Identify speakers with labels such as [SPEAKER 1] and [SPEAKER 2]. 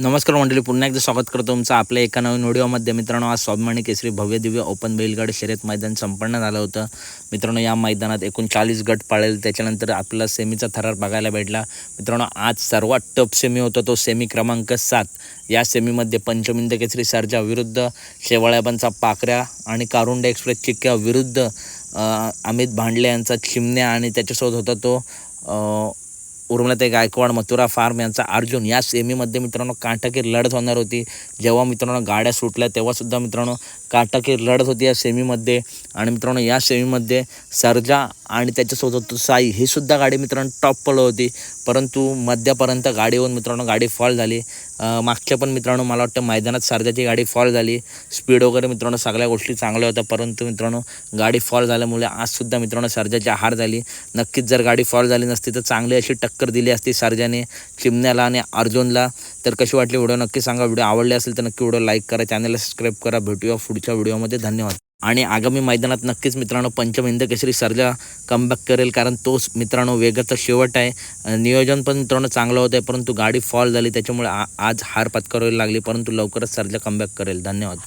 [SPEAKER 1] नमस्कार मंडळी पुन्हा एकदा स्वागत करतो तुमचं आपल्या एका नवीन व्हिडिओमध्ये. मित्रांनो आज स्वाभिमानी केसरी भव्य दिव्य ओपन बैलगाड शर्यत मैदान संपन्न झालं होतं. मित्रांनो या मैदानात एकूण चाळीस गट पाळेल. त्याच्यानंतर आपला सेमीचा थरार बघायला भेटला. मित्रांनो आज सर्वात टफ सेमी होता तो सेमी क्रमांक सात. या सेमीमध्ये पंचमिंद केसरी सरजा विरुद्ध शेवाळ्याबांचा पाकऱ्या आणि कारुंडा एक्सप्रेस चिक्क्या विरुद्ध अमित भांडले यांचा चिमण्या आणि त्याच्यासोबत होता तो उर्मिलाताई गायकवाड मथुरा फार्म यांचा अर्जुन. या सेमीमध्ये मित्रांनो काटाकीर लढत होणार होती. जेव्हा मित्रांनो गाड्या सुटल्या तेव्हासुद्धा मित्रांनो काटाकीर लढत होती या सेमीमध्ये. आणि मित्रांनो या सेमीमध्ये सर्जा आणि त्याच्यासोबत साई ही सुद्धा गाडी मित्रांनो टॉप पडलं होती. परंतु मध्यापर्यंत गाडी येऊन मित्रांनो गाडी फॉल झाली. मागच्या पण मित्रांनो मला वाटतं मैदानात सर्जाची गाडी फॉल झाली. स्पीड वगैरे मित्रांनो सगळ्या गोष्टी चांगल्या होत्या. परंतु मित्रांनो गाडी फॉल झाल्यामुळे आजसुद्धा मित्रांनो सर्जाची हार झाली. नक्कीच जर गाडी फॉल झाली नसती तर चांगली अशी टक्कर दिली असती सर्जाने चिमण्याला आणि अर्जुनला. तर कशी वाटली व्हिडिओ नक्की सांगा. व्हिडिओ आवडले असेल तर नक्की व्हिडिओ लाईक करा. चॅनलला सबस्क्राईब करा. भेटूया पुढच्या व्हिडिओमध्ये धन्यवाद. आणि आगामी मैदानात नक्कीच मित्रांनो पंचमहिंद केसरी सर्जा कमबॅक करेल कारण तोच मित्रांनो वेगाचा शेवट आहे. नियोजन पण मित्रांनो चांगलं होतं आहे परंतु गाडी फॉल झाली त्याच्यामुळे आ- आज हार पत्करावी लागली परंतु लवकरच सर्जा कमबॅक करेल. धन्यवाद.